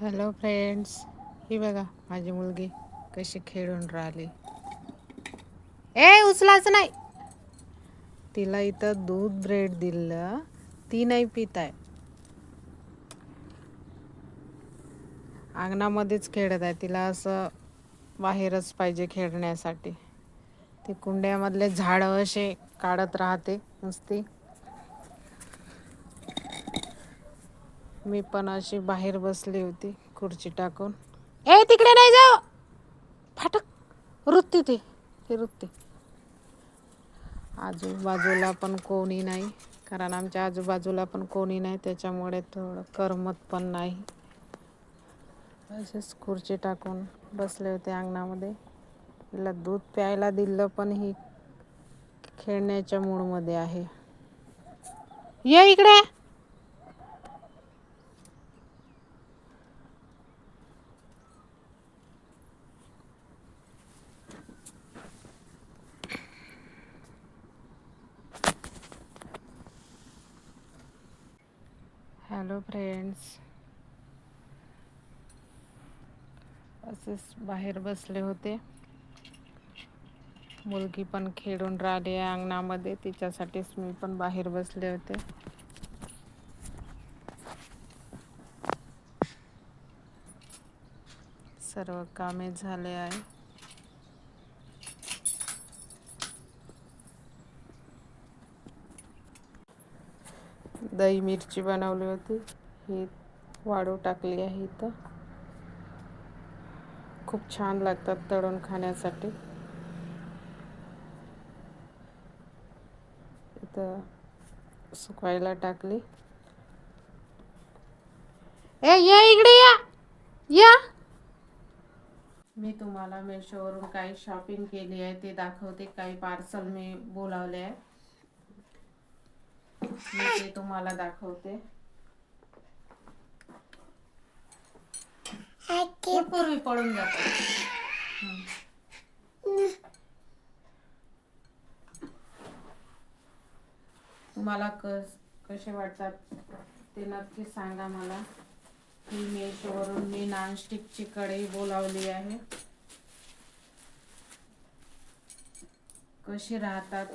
Hello friends ही बघा माझी मुलगी कशी खेळून राहिली. ए उचलाच नाही. तिला इथं दूध ब्रेड दिलं. ती नाही पित आहे. अंगणामध्येच खेळत आहे. तिला असं बाहेरच पाहिजे खेळण्यासाठी. ती कुंड्यामधले झाडं असे काढत राहते नुसती. मी पण अशी बाहेर बसली होती खुर्ची टाकून. ए तिकडे नाही जाऊ. फाटक. रुतते ती. ती रुतते. आजूबाजूला पण कोणी नाही कारण आमच्या आजूबाजूला पण कोणी नाही त्याच्यामुळे थोडं करमत पण नाही. असेच खुर्ची टाकून बसले होते अंगणामध्ये. तिला दूध प्यायला दिलं पण ही खेळण्याच्या मूडमध्ये आहे. ये इकडे. हॅलो फ्रेंड्स असेच बाहेर बसले होते. मुलगी पण खेळून राहिली आहे अंगणामध्ये. तिच्यासाठीच मी पण बाहेर बसले होते. सर्व कामे झाले आहे. दही मिरची बनवली होती. ही वाढू टाकली आहे इथं. खूप छान लागतात तळून खाण्यासाठी. इथं सुकवायला टाकली. ए या इकडे या. या. मी तुम्हाला मेशोवरून काही शॉपिंग केली आहे ते दाखवते. काही पार्सल मी बोलावले आहे. मी ते तुम्हाला दाखवते. पूर्वी पडून जाते तुम्हाला कस कसे वाटतात ते नक्की सांगा मला. ही मेशोवरून मी नॉनस्टिकची कढई बोलावली आहे. कशी राहतात?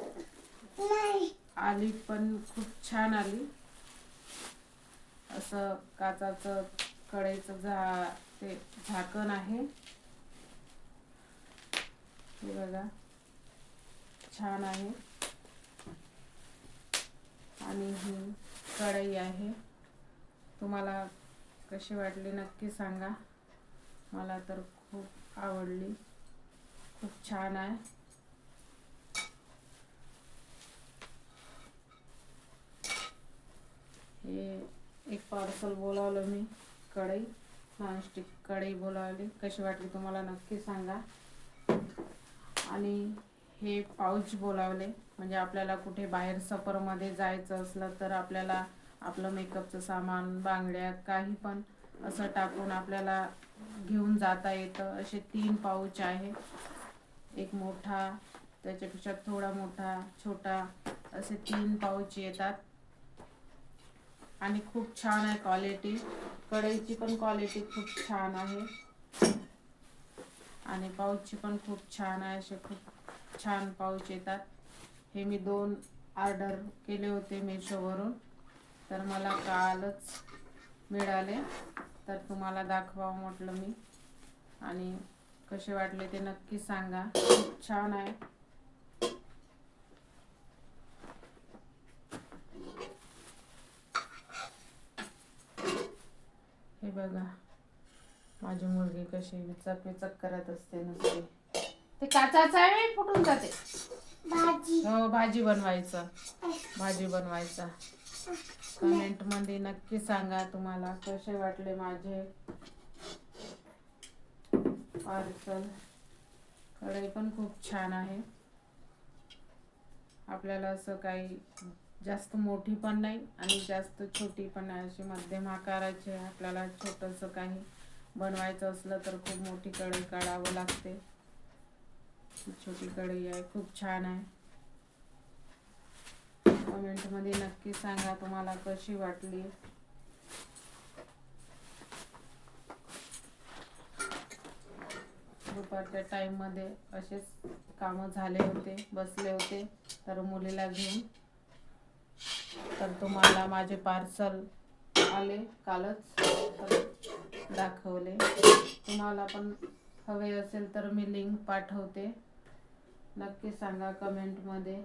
आली पण खूप छान आली. असं काचाचं कढईचं झा ते झाकण आहे. हे बघा. छान आहे. आणि ही कढई आहे. तुम्हाला कशी वाटली नक्की सांगा. मला तर खूप आवडली. खूप छान आहे. हे एक पार्सल बोलावलं मी कढई नॉनस्टिक कढई बोलावली कशी वाटली तुम्हाला नक्की सांगा आणि हे पाऊच बोलावले म्हणजे आपल्याला कुठे बाहेर सफरमध्ये जायचं असलं तर आपल्याला आपलं मेकअपचं सामान बांगड्या काही पण असं टाकून आपल्याला घेऊन जाता येतं. असे तीन पाऊच आहे. एक मोठा त्याच्यापेक्षा थोडा मोठा छोटा असे तीन पाऊच येतात. आणि खूप छान आहे क्वालिटी कढईची पण क्वालिटी खूप छान आहे. आणि पाऊचची पण खूप छान आहे असे खूप छान पाऊच येतात. हे मी दोन ऑर्डर केले होते मेशोवरून. तर मला कालच मिळाले. तर तुम्हाला दाखवावं म्हटलं मी. आणि कसे वाटले ते नक्की सांगा. खूप छान आहे. बघा. माझी मुलगी कशी विचक विचक करत असते नुसती. ते काचाचं आहे फुटून जाते. भाजी. हो भाजी बनवायचं. भाजी बनवायचा. कमेंटमध्ये नक्की सांगा तुम्हाला कसे वाटले माझे पार्सल कढई पण खूप छान आहे. आपल्याला असं काही जास्त मोठी पण नाही आणि जास्त छोटी पण नाही. अशी मध्यम आकाराची आपल्याला छोटंसं काही बनवायचं असलं तर खूप मोठी कढई काढावं लागते. छोटी कढई आहे. खूप छान आहे. कमेंटमध्ये नक्की सांगा तुम्हाला कशी वाटली. दुपारच्या टाईममध्ये असेच कामं झाले होते बसले होते. तर मुलीला घेऊन तुम्हाला माझे पार्सल आले कालच दाखवले. तुम्हाला पण हवे असेल तर मी लिंक पाठवते. नक्की सांगा कमेंटमध्ये